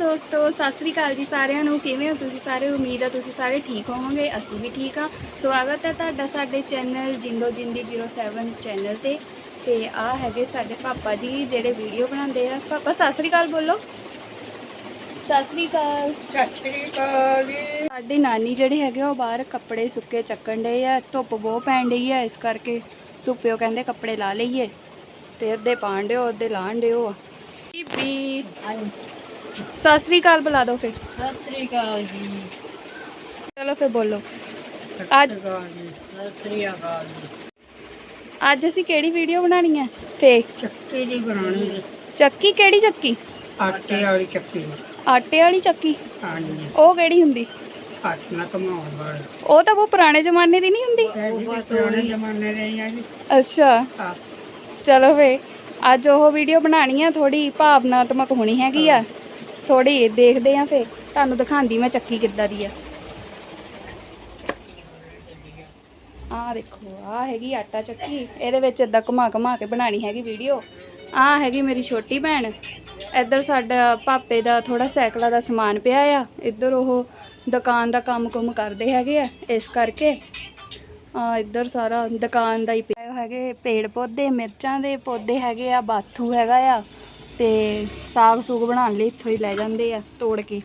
ਦੋਸਤੋ ਸਤਿ ਸ੍ਰੀ ਅਕਾਲ ਜੀ ਸਾਰਿਆਂ ਨੂੰ। ਕਿਵੇਂ ਹੋ ਤੁਸੀਂ ਸਾਰੇ? ਉਮੀਦ ਆ ਤੁਸੀਂ ਸਾਰੇ ਠੀਕ ਹੋਵੋਗੇ। ਅਸੀਂ ਵੀ ਠੀਕ ਆ। ਸਵਾਗਤ ਹੈ ਤੁਹਾਡਾ ਸਾਡੇ ਚੈਨਲ ਜਿੰਦੋ ਜਿੰਦੀ 07 ਚੈਨਲ ਤੇ। ਤੇ ਆ ਹੈਗੇ ਸਾਡੇ ਪਾਪਾ ਜੀ ਜਿਹੜੇ ਵੀਡੀਓ ਬਣਾਉਂਦੇ ਆ। ਪਾਪਾ ਸਤਿ ਸ੍ਰੀ ਅਕਾਲ ਬੋਲੋ। ਸਤਿ ਸ੍ਰੀ ਅਕਾਲ। ਸਤਿ ਸ਼੍ਰੀ ਅਕਾਲ ਸਾਡੀ ਨਾਨੀ ਜਿਹੜੇ ਹੈਗੇ ਉਹ ਬਾਹਰ ਕੱਪੜੇ ਸੁੱਕੇ ਚੱਕਣ ਡਏ ਆ। ਧੁੱਪ ਬਹੁਤ ਪੈਣ ਡਈ ਆ ਇਸ ਕਰਕੇ ਧੁੱਪਿਓ ਕਹਿੰਦੇ ਕੱਪੜੇ ਲਾ ਲਈਏ। ਤੇ ਅੱਧੇ ਪਾਣ ਦਿਓ ਅੱਧੇ ਲਾਣ ਆ। ਬੀਬੀ ਸਤਿ ਸ੍ਰੀ ਅਕਾਲ ਬੁਲਾ ਦਿਓ ਫਿਰ। ਸਤਿ ਸ਼੍ਰੀ ਅਕਾਲ ਜੀ। ਚਲੋ ਫਿਰ ਬੋਲੋ। ਅੱਜ ਸਤਿ ਸ਼੍ਰੀ ਅਕਾਲ ਜੀ। ਅੱਜ ਅਸੀਂ ਕਿਹੜੀ ਵੀਡੀਓ ਬਣਾਣੀ ਹੈ? ਫੇ ਚੱਕੀ ਦੀ ਬਣਾਉਣੀ ਹੈ। ਚੱਕੀ ਕਿਹੜੀ ਚੱਕੀ? ਆਟੇ ਵਾਲੀ ਚੱਕੀ ਆਟੇ ਵਾਲੀ ਚੱਕੀ? ਹਾਂਜੀ। ਉਹ ਕਿਹੜੀ ਹੁੰਦੀ? ਹੱਥ ਨਾਲ ਕਮਾਉਣ ਵਾਲੀ। ਉਹ ਤਾਂ ਬਹੁਤ ਪੁਰਾਣੇ ਜ਼ਮਾਨੇ ਦੀ ਨਹੀਂ ਹੁੰਦੀ? ਉਹ ਬਸ ਪੁਰਾਣੇ ਜ਼ਮਾਨੇ ਦੇ ਹੀ ਆ ਜੀ। ਅੱਛਾ। ਹਾਂ। ਚਲੋ ਫੇ ਅੱਜ ਉਹ ਵੀਡੀਓ ਬਣਾਣੀ ਆ ਥੋੜੀ ਭਾਵਨਾਤਮਕ ਹੋਣੀ ਹੈਗੀ ਆ। ਥੋੜੀ ਦੇਖਦੇ ਆ ਫੇ ਤੁਹਾਨੂੰ ਦਿਖਾਉਂਦੀ ਮੈਂ ਚੱਕੀ ਕਿੱਦਾਂ ਦੀ ਆ। ਆਹ ਦੇਖੋ, ਆਹ ਹੈਗੀ ਆਟਾ ਚੱਕੀ। ਇਹਦੇ ਵਿੱਚ ਇਦਾਂ ਘੁਮਾ ਘੁਮਾ ਕੇ ਬਣਾਣੀ ਹੈਗੀ ਵੀਡੀਓ। ਆਹ ਹੈਗੀ ਮੇਰੀ ਛੋਟੀ ਭੈਣ। ਇੱਧਰ ਸਾਡਾ ਪਾਪੇ ਦਾ ਥੋੜਾ ਸਾਈਕਲਾਂ ਦਾ ਸਮਾਨ ਪਿਆ ਆ। ਇੱਧਰ ਉਹ ਦੁਕਾਨ ਦਾ ਕੰਮ ਕੁਮ ਕਰਦੇ ਹੈਗੇ ਆ, ਇਸ ਕਰਕੇ। ਆ ਇੱਧਰ ਸਾਰਾ ਦੁਕਾਨ ਦਾ ਹੀ ਪਿਆ ਹੈਗੇ। ਪੇੜ ਪੌਦੇ, ਮਿਰਚਾਂ ਦੇ ਪੌਦੇ ਹੈਗੇ ਆ, ਬਾਥੂ ਹੈਗਾ ਆ। ਤੇ ਸਾਗ ਸੂਗ ਬਣਾਉਣ ਲਈ ਇੱਥੋਂ ਹੀ ਲੈ ਜਾਂਦੇ ਆ ਤੋੜ ਕੇ।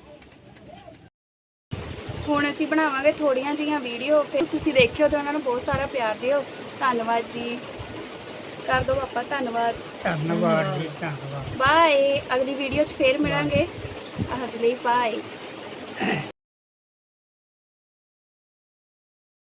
ਹੁਣ ਅਸੀਂ ਬਣਾਵਾਂਗੇ ਥੋੜੀਆਂ ਜਿਹੀਆਂ ਵੀਡੀਓ ਫਿਰ ਤੁਸੀਂ ਦੇਖਿਓ ਤੇ ਉਹਨਾਂ ਨੂੰ ਬਹੁਤ ਸਾਰਾ ਪਿਆਰ ਦਿਓ। ਧੰਨਵਾਦ ਜੀ। ਕਰ ਦਿਓ ਪਾਪਾ ਧੰਨਵਾਦ। ਧੰਨਵਾਦ ਜੀ ਧੰਨਵਾਦ। ਬਾਏ। ਅਗਲੀ ਵੀਡੀਓ 'ਚ ਫੇਰ ਮਿਲਾਂਗੇ। ਅੱਜ ਲਈ ਬਾਏ।